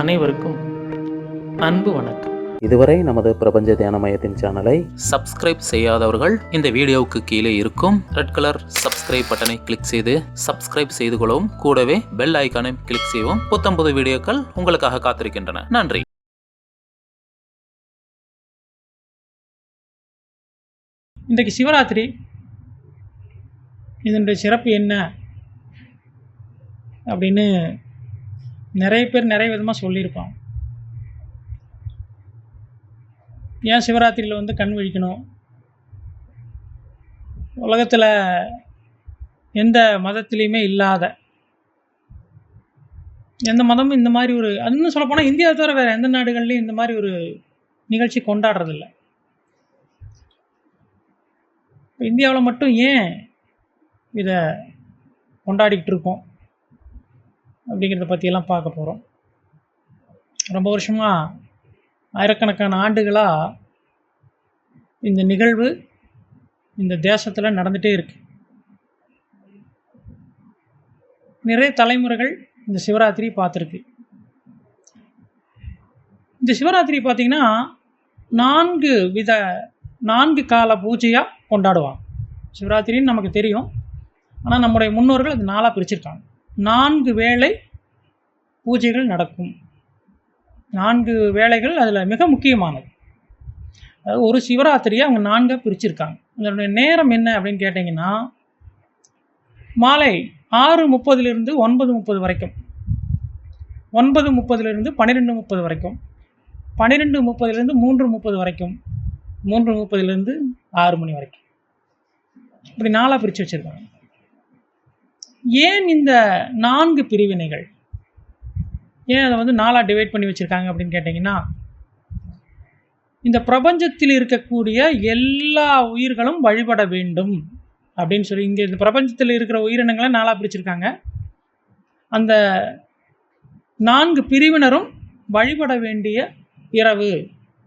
அனைவருக்கும் அன்பு வணக்கம். இதுவரை நமது பிரபஞ்ச தியான மையத்தின் சேனலை சப்ஸ்கிரைப் செய்யாதவர்கள் இந்த வீடியோவுக்கு கீழே இருக்கும் ரெட் கலர் சப்ஸ்கிரைப் பட்டனை கிளிக் செய்து சப்ஸ்கிரைப் செய்து கொள்ளவும். கூடவே பெல் ஐக்கானை கிளிக் செய்யவும். புத்தம்புது வீடியோக்கள் உங்களுக்காக காத்திருக்கின்றன. நன்றி. இன்றைக்கு சிவராத்திரி. இதனுடைய சிறப்பு என்ன? அப்படின்னு நிறைய பேர் நிறைய விதமாக சொல்லியிருப்பாங்க. ஏன் சிவராத்திரியில் வந்து கண் விழிக்கணும்? உலகத்தில் எந்த மதத்துலேயுமே இல்லாத எந்த மதமும் இந்த மாதிரி ஒரு அதுன்னு சொல்லப்போனால் இந்தியாவை தவிர வேறு எந்த நாடுகள்லையும் இந்த மாதிரி ஒரு நிகழ்ச்சி கொண்டாடுறதில்ல. இந்தியாவில் மட்டும் ஏன் இதை கொண்டாடிக்கிட்டு இருக்கோம்? அப்படிங்கிறத பற்றியெல்லாம் பார்க்க போகிறோம் ரொம்ப வருஷமாக ஆயிரக்கணக்கான ஆண்டுகளாக இந்த நிகழ்வு இந்த தேசத்தில் நடந்துகிட்டே இருக்கு. நிறைய தலைமுறைகள் இந்த சிவராத்திரி பார்த்துருக்கு. இந்த சிவராத்திரி பார்த்திங்கன்னா நான்கு வித நான்கு கால பூஜையாக கொண்டாடுவாங்க. சிவராத்திரின்னு நமக்கு தெரியும். ஆனால் நம்முடைய முன்னோர்கள் அது நாளாக பிரிச்சிருக்காங்க. நான்கு வேளை பூஜைகள் நடக்கும். நான்கு வேலைகள் அதில் மிக முக்கியமானது. அதாவது ஒரு சிவராத்திரியை அவங்க நான்காக பிரிச்சிருக்காங்க. அதனுடைய நேரம் என்ன அப்படின்னு கேட்டிங்கன்னா மாலை ஆறு முப்பதுலேருந்து ஒன்பது முப்பது வரைக்கும். ஒன்பது முப்பதுலேருந்து பன்னிரெண்டு முப்பது வரைக்கும். பன்னிரெண்டு முப்பதுலேருந்து மூன்று முப்பது வரைக்கும். மூன்று முப்பதுலேருந்து ஆறு மணி வரைக்கும். இப்படி நாளாக பிரித்து வச்சுருக்காங்க. ஏன் இந்த நான்கு பிரிவினைகள்? ஏன் அதை வந்து நாளாக டிவைட் பண்ணி வச்சுருக்காங்க அப்படின்னு கேட்டிங்கன்னா இந்த பிரபஞ்சத்தில் இருக்கக்கூடிய எல்லா உயிர்களும் வழிபட வேண்டும் அப்படின்னு சொல்லி இங்கே இந்த பிரபஞ்சத்தில் இருக்கிற உயிரினங்களை நாளாக பிரிச்சிருக்காங்க. அந்த நான்கு பிரிவினரும் வழிபட வேண்டிய இரவு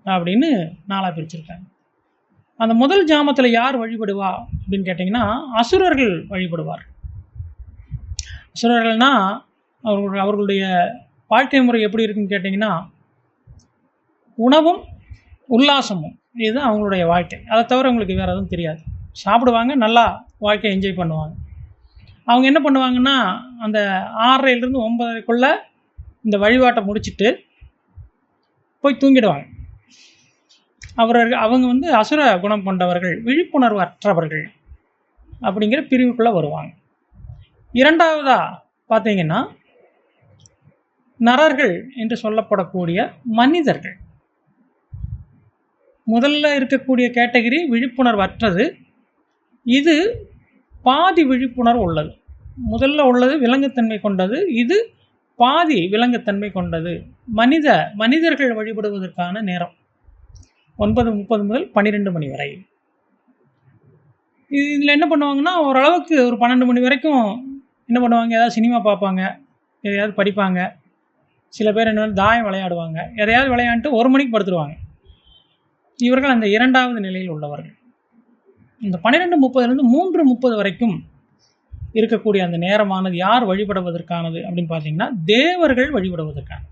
அப்படின்னு நாளாக பிரிச்சிருக்காங்க. அந்த முதல் ஜாமத்தில் யார் வழிபடுவா அப்படின்னு கேட்டிங்கன்னா அசுரர்கள் வழிபடுவார். அசுரர்கள்னால் அவர்கள் அவர்களுடைய வாழ்க்கை முறை எப்படி இருக்குன்னு கேட்டிங்கன்னா உணவும் உல்லாசமும். இதுதான் அவங்களுடைய வாழ்க்கை. அதை தவிர அவங்களுக்கு வேறு எதுவும் தெரியாது. சாப்பிடுவாங்க நல்லா வாழ்க்கையை என்ஜாய் பண்ணுவாங்க. அவங்க என்ன பண்ணுவாங்கன்னா அந்த ஆறரைலேருந்து ஒன்பதரைக்குள்ளே இந்த வழிபாட்டை முடிச்சுட்டு போய் தூங்கிடுவாங்க. அவர்கள் அவங்க வந்து அசுர குணம் கொண்டவர்கள் விழிப்புணர்வு அற்றவர்கள் அப்படிங்கிற பிரிவுக்குள்ளே வருவாங்க. இரண்டாவதாக பார்த்தீங்கன்னா நரர்கள் என்று சொல்லப்படக்கூடிய மனிதர்கள். முதல்ல இருக்கக்கூடிய கேட்டகரி விழிப்புணர்வு அற்றது இது பாதி விழிப்புணர்வு உள்ளது. முதல்ல உள்ளது விலங்குத்தன்மை கொண்டது. இது பாதி விலங்குத்தன்மை கொண்டது. மனித மனிதர்கள் வழிபடுவதற்கான நேரம். ஒன்பது முப்பது முதல் பன்னிரெண்டு மணி வரை. இது இதில் என்ன பண்ணுவாங்கன்னா ஓரளவுக்கு ஒரு பன்னெண்டு மணி வரைக்கும் என்ன பண்ணுவாங்க? ஏதாவது சினிமா பார்ப்பாங்க. எதையாவது படிப்பாங்க. சில பேர் என்ன தாயம் விளையாடுவாங்க. எதையாவது விளையாண்டுட்டு ஒரு மணிக்கு படுத்துருவாங்க. இவர்கள் அந்த இரண்டாவது நிலையில் உள்ளவர்கள். இந்த பன்னிரெண்டு முப்பதுலேருந்து மூன்று முப்பது வரைக்கும் இருக்கக்கூடிய அந்த நேரமானது யார் வழிபடுவதற்கானது அப்படின்னு பார்த்தீங்கன்னா தேவர்கள் வழிபடுவதற்கானது.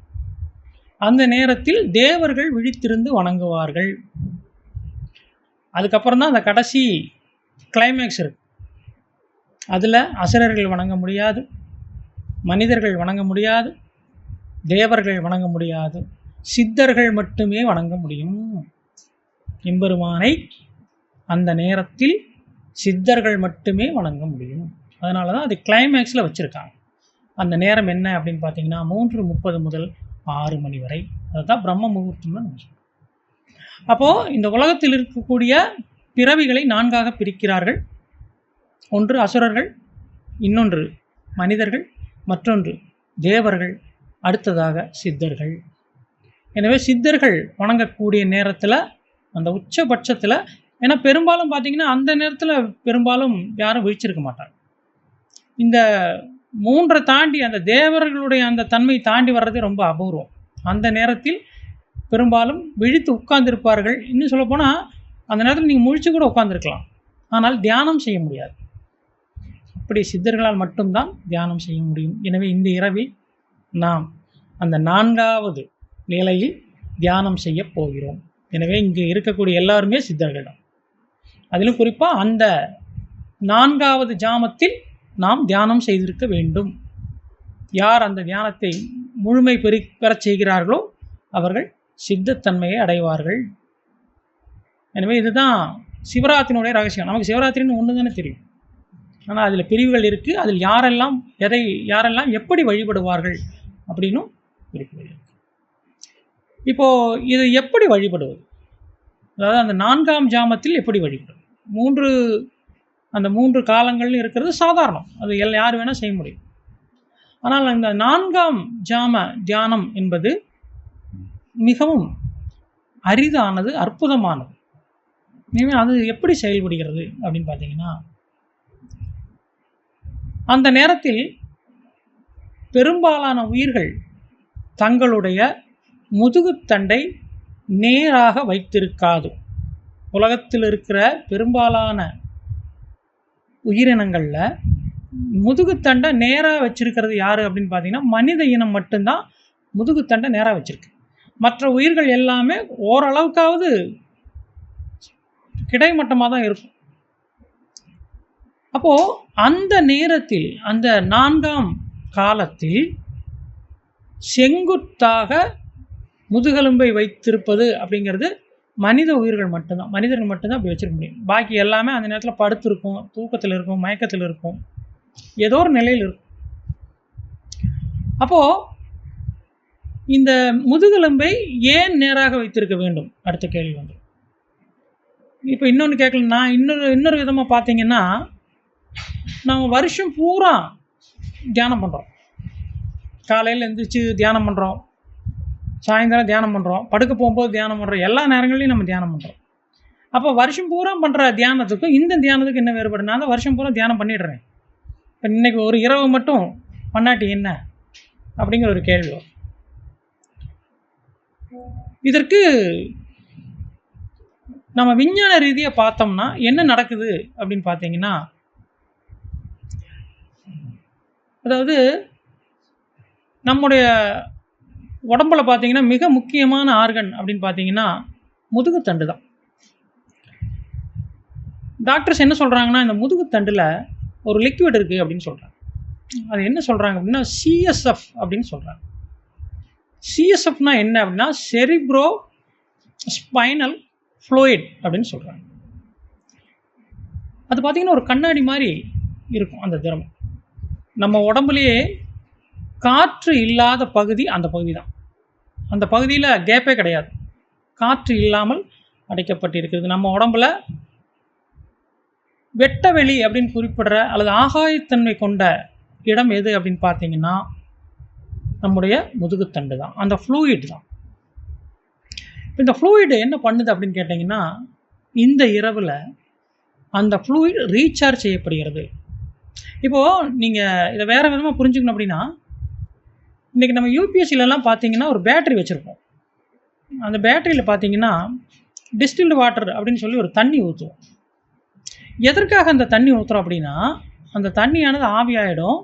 அந்த நேரத்தில் தேவர்கள் விழித்திருந்து வணங்குவார்கள். அதுக்கப்புறம் தான் அந்த கடைசி கிளைமேக்ஸ் இருக்கு. அதில் அசுரர்கள் வணங்க முடியாது மனிதர்கள் வணங்க முடியாது தேவர்கள் வணங்க முடியாது. சித்தர்கள் மட்டுமே வணங்க முடியும். எம்பெருமானை அந்த நேரத்தில் சித்தர்கள் மட்டுமே வணங்க முடியும். அதனால தான் அது கிளைமேக்ஸில் வச்சுருக்காங்க. அந்த நேரம் என்ன அப்படின்னு பார்த்தீங்கன்னா மூன்று முப்பது முதல் ஆறு மணி வரை. அதுதான் பிரம்ம முகூர்த்தம்னு நம்ம அப்போது இந்த உலகத்தில் இருக்கக்கூடிய பிறவிகளை நான்காக பிரிக்கிறார்கள். ஒன்று அசுரர்கள் இன்னொன்று மனிதர்கள் மற்றொன்று தேவர்கள். அடுத்ததாக சித்தர்கள். எனவே சித்தர்கள் வணங்கக்கூடிய நேரத்தில் அந்த உச்சபட்சத்தில் ஏன்னா பெரும்பாலும் பார்த்தீங்கன்னா அந்த நேரத்தில் பெரும்பாலும் யாரும் விழிச்சிருக்க மாட்டாங்க. இந்த மூன்றை தாண்டி அந்த தேவர்களுடைய அந்த தன்மை தாண்டி வர்றதே ரொம்ப அபூர்வம். அந்த நேரத்தில் பெரும்பாலும் விழித்து உட்கார்ந்துருப்பார்கள். இன்னும் சொல்லப்போனால் அந்த நேரத்தில் நீங்கள் முழிச்சு கூட உட்காந்துருக்கலாம் ஆனால் தியானம் செய்ய முடியாது. அப்படி சித்தர்களால் மட்டும்தான் தியானம் செய்ய முடியும். எனவே இந்த இரவில் நாம் அந்த நான்காவது நிலையில் தியானம் செய்ய போகிறோம். எனவே இங்கே இருக்கக்கூடிய எல்லாருமே சித்தர்கள் தான் அதிலும் குறிப்பாக அந்த நான்காவது ஜாமத்தில் நாம் தியானம் செய்திருக்க வேண்டும். யார் அந்த தியானத்தை முழுமை பெறி பெறச் செய்கிறார்களோ அவர்கள் சித்தத்தன்மையை அடைவார்கள். எனவே இதுதான் சிவராத்திரினுடைய ரகசியம். நமக்கு சிவராத்திரின்னு ஒன்று தானே தெரியும். ஆனால் அதில் பிரிவுகள் இருக்குது அதில் யாரெல்லாம் எதை யாரெல்லாம் எப்படி வழிபடுவார்கள்? அப்படின்னும் குறிப்புகள் இருக்கு இப்போது இது எப்படி வழிபடுவது? அதாவது அந்த நான்காம் ஜாமத்தில் எப்படி வழிபடுவது? மூன்று அந்த மூன்று காலங்கள்னு இருக்கிறது சாதாரணம். அது எல் யார் வேணால் செய்ய முடியும். ஆனால் அந்த நான்காம் ஜாம தியானம் என்பது மிகவும் அரிதானது அற்புதமானது. இனிமேல் அது எப்படி செயல்படுகிறது அப்படின்னு பார்த்தீங்கன்னா அந்த நேரத்தில் பெரும்பாலான உயிர்கள் தங்களுடைய முதுகுத்தண்டை நேராக வைத்திருக்காது. உலகத்தில் இருக்கிற பெரும்பாலான உயிரினங்களில் முதுகுத்தண்டை நேராக வச்சிருக்கிறது யார் அப்படின்னு பார்த்தீங்கன்னா மனித இனம் மட்டும்தான் முதுகுத்தண்டை நேராக வச்சுருக்கு. மற்ற உயிர்கள் எல்லாமே ஓரளவுக்காவது கிடைமட்டமாக தான் இருக்கும். அப்போது அந்த நேரத்தில் அந்த நான்காம் காலத்தில் செங்குத்தாக முதுகெலும்பை வைத்திருப்பது அப்படிங்கிறது மனித உயிர்கள் மட்டும்தான். மனிதர்கள் மட்டும்தான் அப்படி வச்சுருக்க முடியும். பாக்கி எல்லாமே அந்த நேரத்தில் படுத்திருக்கும் தூக்கத்தில் இருக்கும் மயக்கத்தில் இருக்கும். ஏதோ ஒரு நிலையில் இருக்கும். அப்போது இந்த முதுகெலும்பை ஏன் நேராக வைத்திருக்க வேண்டும்? அடுத்த கேள்வி வந்து இப்போ இன்னொன்று கேட்கலன்னா இன்னொரு இன்னொரு விதமாக பார்த்தீங்கன்னா நம்ம வருஷம் பூரா தியானம் பண்ணுறோம் காலையில் எழுந்திரிச்சு தியானம் பண்ணுறோம் சாயந்தரம் தியானம் பண்ணுறோம் படுக்க போகும்போது தியானம் பண்ணுறோம் எல்லா நேரங்களையும் நம்ம தியானம் பண்ணுறோம் அப்போ வருஷம் பூரா பண்ணுற தியானத்துக்கும் இந்த தியானத்துக்கும் என்ன வேறுபாடு? நான் வருஷம் பூரா தியானம் பண்ணிடுறேன். இப்போ இன்றைக்கி ஒரு இரவு மட்டும் பண்ணாட்டி என்ன? அப்படிங்கிற ஒரு கேள்வி வரும். இதற்கு நம்ம விஞ்ஞான ரீதியாக பார்த்தோம்னா என்ன நடக்குது அப்படின்னு பார்த்தீங்கன்னா அதாவது நம்முடைய உடம்புல பார்த்தீங்கன்னா மிக முக்கியமான ஆர்கன் அப்படின்னு பார்த்தீங்கன்னா முதுகுத்தண்டு தான். டாக்டர்ஸ் என்ன சொல்கிறாங்கன்னா இந்த முதுகுத்தண்டில் ஒரு லிக்விட் இருக்குது அப்படின்னு சொல்கிறாங்க அது என்ன சொல்கிறாங்க அப்படின்னா சிஎஸ்எஃப் அப்படின்னு சொல்கிறாங்க சிஎஸ்எஃப்னா என்ன அப்படின்னா செரிப்ரோ ஸ்பைனல் ஃப்ளோயிட் அப்படின்னு சொல்கிறாங்க அது பார்த்திங்கன்னா ஒரு கண்ணாடி மாதிரி இருக்கும் அந்த திரவம். நம்ம உடம்புலேயே காற்று இல்லாத பகுதி அந்த பகுதி தான் அந்த பகுதியில் கேப்பே கிடையாது. காற்று இல்லாமல் அடைக்கப்பட்டிருக்கிறது. நம்ம உடம்புல வெட்ட வெளி அப்படின்னு குறிப்பிடுற அல்லது ஆகாயத்தன்மை கொண்ட இடம் எது அப்படின்னு பார்த்தீங்கன்னா நம்முடைய முதுகுத்தண்டு தான். அந்த ஃப்ளூயிட் தான். இந்த ஃப்ளூயிடு என்ன பண்ணுது அப்படின்னு கேட்டிங்கன்னா இந்த இரவில் அந்த ஃப்ளூயிட் ரீசார்ஜ் செய்யப்படுகிறது. இப்போது நீங்கள் இதை வேறு விதமாக புரிஞ்சுக்கணும் அப்படின்னா இன்றைக்கி நம்ம யூபிஎஸ்சிலலாம் பார்த்தீங்கன்னா ஒரு பேட்டரி வச்சுருப்போம். அந்த பேட்டரியில் பார்த்தீங்கன்னா டிஸ்டில்டு வாட்டர் அப்படின்னு சொல்லி ஒரு தண்ணி ஊற்றுவோம் எதற்காக அந்த தண்ணி ஊற்றுறோம் அப்படின்னா அந்த தண்ணியானது ஆவியாயிடும்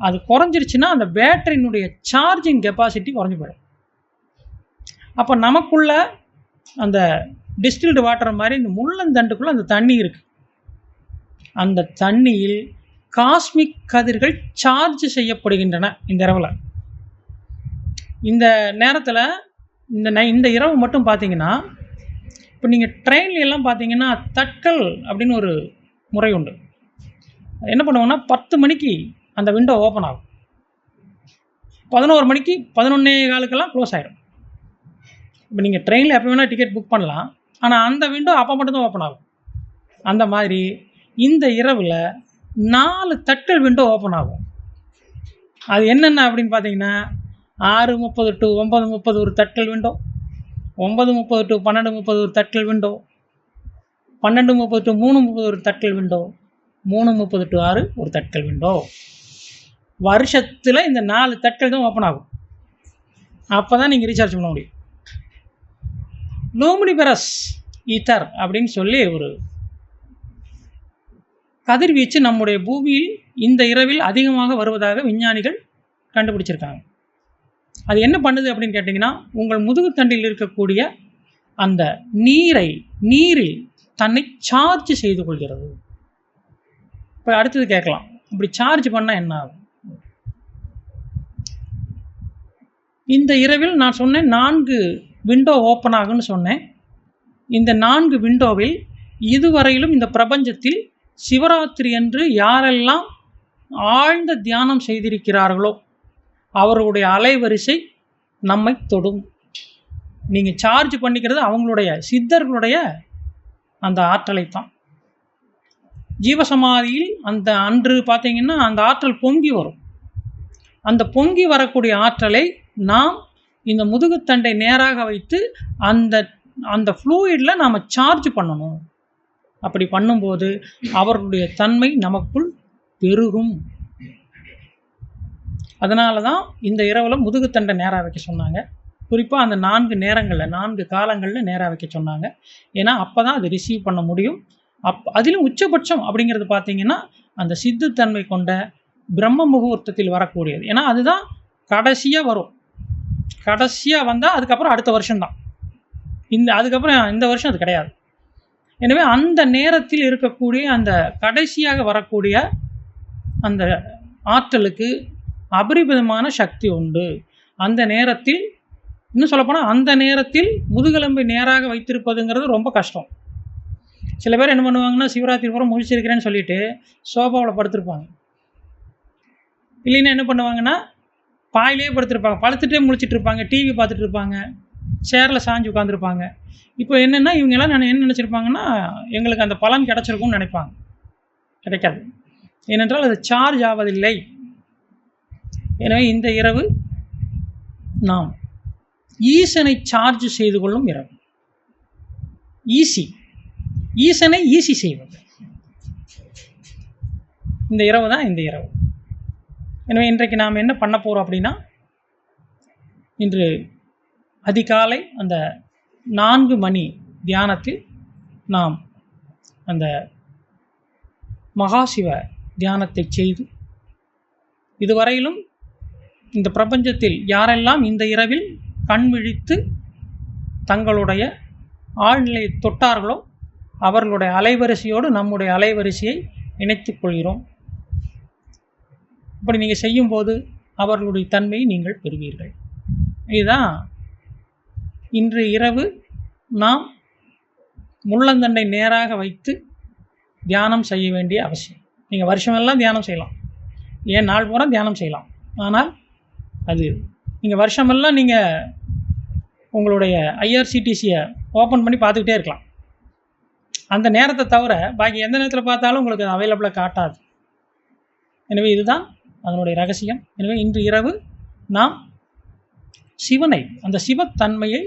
அது குறைஞ்சிருச்சுன்னா அந்த பேட்டரியினுடைய சார்ஜிங் கெப்பாசிட்டி குறைஞ்சி போயிடும் அப்போ நமக்குள்ள அந்த டிஸ்டில்டு வாட்டர் மாதிரி இந்த முள்ளந்தண்டுக்குள்ளே அந்த தண்ணி இருக்குது அந்த தண்ணியில் காஸ்மிக் கதிர்கள் சார்ஜ் செய்யப்படுகின்றன இந்த இரவில். இந்த நேரத்தில் இந்த நை இந்த இரவு மட்டும் பார்த்தீங்கன்னா இப்போ நீங்கள் ட்ரெயின்லாம் பார்த்தீங்கன்னா தட்கல் அப்படின்னு ஒரு முறை உண்டு. என்ன பண்ணுவாங்கன்னா பத்து மணிக்கு அந்த விண்டோ ஓப்பன் ஆகும். பதினோரு மணிக்கு பதினொன்னே காலுக்கெல்லாம் க்ளோஸ் ஆகிடும் இப்போ நீங்கள் ட்ரெயினில் எப்போ வேணால் டிக்கெட் புக் பண்ணலாம். ஆனால் அந்த விண்டோ அப்போ மட்டும்தான் ஓப்பன் ஆகும். அந்த மாதிரி இந்த இரவில் நாலு தட்கல் விண்டோ ஓப்பன் ஆகும். அது என்னென்ன அப்படின்னு பார்த்தீங்கன்னா ஆறு முப்பது டு ஒம்பது முப்பது ஒரு தட்கல் விண்டோ ஒம்பது முப்பது டு பன்னெண்டு முப்பது ஒரு தட்டல் விண்டோ பன்னெண்டு முப்பது டு மூணு முப்பது ஒரு தட்கல் விண்டோ மூணு முப்பது டு ஆறு ஒரு தட்கல் விண்டோ வருஷத்தில் இந்த நாலு தட்கல் தான் ஓப்பன் ஆகும். அப்போ தான் நீங்கள் ரீசார்ஜ் பண்ண முடியும். லூமினிபரஸ் ஈத்தர் அப்படின்னு சொல்லி ஒரு கதிர்வீச்சு நம்முடைய பூமியில் இந்த இரவில் அதிகமாக வருவதாக விஞ்ஞானிகள் கண்டுபிடிச்சிருக்காங்க. அது என்ன பண்ணுது அப்படின்னு கேட்டிங்கன்னா உங்கள் முதுகுத்தண்டில் இருக்கக்கூடிய அந்த நீரை நீரில் தன்னை சார்ஜ் செய்து கொள்கிறது. இப்போ அடுத்தது கேட்கலாம். இப்படி சார்ஜ் பண்ணால் என்ன ஆகும்? இந்த இரவில் நான் சொன்னேன் நான்கு விண்டோ ஓப்பன் ஆகுன்னு சொன்னேன். இந்த நான்கு விண்டோவில் இதுவரையிலும் இந்த பிரபஞ்சத்தில் சிவராத்திரி அன்று யாரெல்லாம் ஆழ்ந்த தியானம் செய்திருக்கிறார்களோ அவர்களுடைய அலைவரிசை நம்மை தொடும். நீங்கள் சார்ஜ் பண்ணிக்கிறது அவங்களுடைய சித்தர்களுடைய அந்த ஆற்றலை தான் ஜீவசமாதியில் அந்த அன்று பார்த்தீங்கன்னா அந்த ஆற்றல் பொங்கி வரும். அந்த பொங்கி வரக்கூடிய ஆற்றலை நாம் இந்த முதுகுத்தண்டை நேராக வைத்து அந்த அந்த ஃப்ளூயிடில் நாம் சார்ஜ் பண்ணணும். அப்படி பண்ணும்போது அவர்களுடைய தன்மை நமக்குள் பெருகும். அதனால தான் இந்த இரவில் முதுகுத்தண்டை நேராக வைக்க சொன்னாங்க. குறிப்பாக அந்த நான்கு நேரங்களில் நான்கு காலங்களில் நேராக வைக்க சொன்னாங்க. ஏன்னா அப்போ தான் அது ரிசீவ் பண்ண முடியும். அப் அதிலும் உச்சபட்சம் அப்படிங்கிறது பார்த்தீங்கன்னா அந்த சித்துத்தன்மை கொண்ட பிரம்ம முகூர்த்தத்தில் வரக்கூடியது. ஏன்னா அதுதான் கடைசியாக வரும். கடைசியாக வந்தால் அதுக்கப்புறம் அடுத்த வருஷம்தான். இந்த அதுக்கப்புறம் இந்த வருஷம் அது கிடையாது. எனவே அந்த நேரத்தில் இருக்கக்கூடிய அந்த கடைசியாக வரக்கூடிய அந்த ஆற்றலுக்கு அபரிமிதமான சக்தி உண்டு. அந்த நேரத்தில் இன்னும் சொல்லப்போனால் அந்த நேரத்தில் முதுகெலும்பை நேராக வைத்திருப்பதுங்கிறது ரொம்ப கஷ்டம். சில பேர் என்ன பண்ணுவாங்கன்னா சிவராத்திரி பூரா முழிச்சிருக்கிறேன்னு சொல்லிட்டு சோபாவில் படுத்திருப்பாங்க. இல்லைன்னா என்ன பண்ணுவாங்கன்னா பாயிலே படுத்திருப்பாங்க. படுத்துட்டே முழிச்சிட்டு இருப்பாங்க டிவி பார்த்துட்டு இருப்பாங்க. சேரில் சாஞ்சு உட்காந்துருப்பாங்க இப்போ என்னென்னா இவங்கெல்லாம் நான் என்ன நினச்சிருப்பாங்கன்னா எங்களுக்கு அந்த பலன் கிடச்சிருக்கும்னு நினைப்பாங்க. கிடைக்காது. ஏனென்றால் அது சார்ஜ் ஆவதில்லை. எனவே இந்த இரவு நாம் ஈசனை சார்ஜ் செய்து கொள்ளும் இரவு. ஈசி. ஈசனை ஈசி செய்வது. இந்த இரவு தான் இந்த இரவு. எனவே இன்றைக்கு நாம் என்ன பண்ண போகிறோம் அப்படின்னா இன்று அதிகாலை அந்த நான்கு மணி தியானத்தில் நாம் அந்த மகாசிவ தியானத்தை செய்து இதுவரையிலும் இந்த பிரபஞ்சத்தில் யாரெல்லாம் இந்த இரவில் கண் விழித்து தங்களுடைய ஆழ்நிலையை தொட்டார்களோ அவர்களுடைய அலைவரிசையோடு நம்முடைய அலைவரிசையை இணைத்துக் கொள்கிறோம். இப்படி நீங்கள் செய்யும்போது அவர்களுடைய தன்மையை நீங்கள் பெறுவீர்கள். இதுதான் இன்று இரவு நாம் முள்ளந்தண்டை நேராக வைத்து தியானம் செய்ய வேண்டிய அவசியம். நீங்கள் வருஷமெல்லாம் தியானம் செய்யலாம். ஏன் நாள் பூரா தியானம் செய்யலாம். ஆனால் அது நீங்கள் வருஷமெல்லாம் நீங்கள் உங்களுடைய ஐஆர்சிடிசியை ஓப்பன் பண்ணி பார்த்துக்கிட்டே இருக்கலாம். அந்த நேரத்தை தவிர பாக்கி எந்த நேரத்தில் பார்த்தாலும் உங்களுக்கு அது அவைலபிளாக காட்டாது. எனவே இதுதான் அதனுடைய ரகசியம். எனவே இன்று இரவு நாம் சிவனை அந்த சிவத்தன்மையை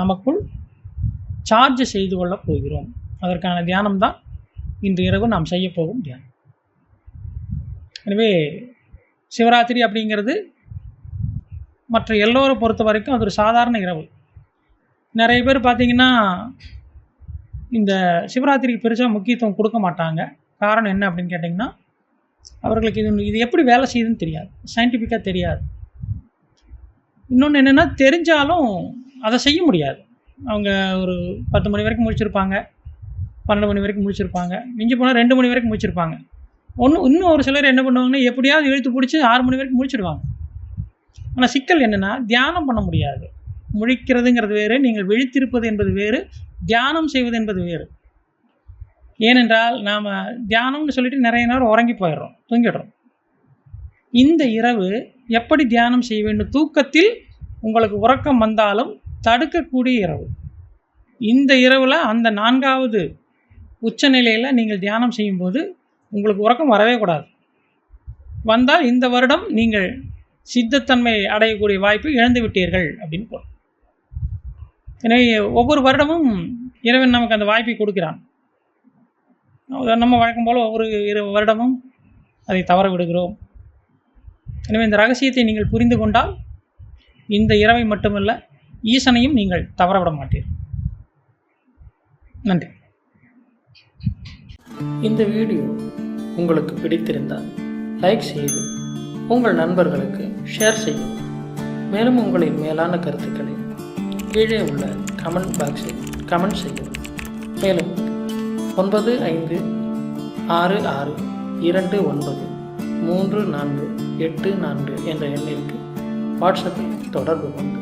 நமக்குள் சார்ஜ் செய்து கொள்ளப் போகிறோம். அதற்கான தியானம் தான் இன்று இரவு நாம் செய்ய போகும் தியானம். எனவே சிவராத்திரி அப்படிங்கிறது மற்ற எல்லோரை பொறுத்த வரைக்கும் அது ஒரு சாதாரண இரவு. நிறைய பேர் பார்த்திங்கன்னா இந்த சிவராத்திரிக்கு பெருசாக முக்கியத்துவம் கொடுக்க மாட்டாங்க. காரணம் என்ன அப்படின்னு கேட்டிங்கன்னா அவர்களுக்கு இது இது எப்படி வேலை செய்யுதுன்னு தெரியாது. சயின்டிஃபிக்காக தெரியாது. இன்னொன்று என்னென்னா தெரிஞ்சாலும் அதை செய்ய முடியாது. அவங்க ஒரு பத்து மணி வரைக்கும் முடிச்சிருப்பாங்க பன்னெண்டு மணி வரைக்கும் முடிச்சிருப்பாங்க மிஞ்சி போனால் ரெண்டு மணி வரைக்கும் முடிச்சிருப்பாங்க ஒன்று இன்னும் ஒரு சிலர் என்ன பண்ணுவாங்கன்னா எப்படியாவது இழுத்து பிடிச்சி ஆறு மணி வரைக்கும் முடிச்சிடுவாங்க ஆனால் சிக்கல் என்னென்னா தியானம் பண்ண முடியாது. முழிக்கிறதுங்கிறது வேறு நீங்கள் விழித்திருப்பது என்பது வேறு தியானம் செய்வது என்பது வேறு. ஏனென்றால் நாம் தியானம்னு சொல்லிட்டு நிறைய நேரம் உறங்கி போயிடுறோம் தூங்கிடுறோம். இந்த இரவு எப்படி தியானம் செய்ய வேண்டும்? தூக்கத்தில் உங்களுக்கு உறக்கம் வந்தாலும் தடுக்கக்கூடிய இரவு. இந்த இரவில் அந்த நான்காவது உச்சநிலையில் நீங்கள் தியானம் செய்யும்போது உங்களுக்கு உறக்கம் வரவே கூடாது. வந்தால் இந்த வருடம் நீங்கள் சித்தத்தன்மை அடையக்கூடிய வாய்ப்பு இழந்து விட்டீர்கள் அப்படின்னு பொருள். எனவே ஒவ்வொரு வருடமும் இறைவன் நமக்கு அந்த வாய்ப்பை கொடுக்கிறான். நம்ம வழக்கம் போல் ஒவ்வொரு இரு வருடமும் அதை தவற விடுகிறோம். எனவே இந்த ரகசியத்தை நீங்கள் புரிந்து கொண்டால் இந்த இரவை மட்டுமல்ல ஈசனையும் நீங்கள் தவற விட மாட்டீர்கள் நன்றி. இந்த வீடியோ உங்களுக்கு பிடித்திருந்தால் லைக் செய்து உங்கள் நண்பர்களுக்கு ஷேர் செய்யவும். மேலும் உங்களின் மேலான கருத்துக்களை கீழே உள்ள கமெண்ட் பாக்ஸில் கமெண்ட் செய்யவும். மேலும் ஒன்பது ஐந்து ஆறு ஆறு இரண்டு ஒன்பது மூன்று நான்கு எட்டு நான்கு என்ற எண்ணிற்கு வாட்ஸ்அப்பில் தொடர்பு கொண்டு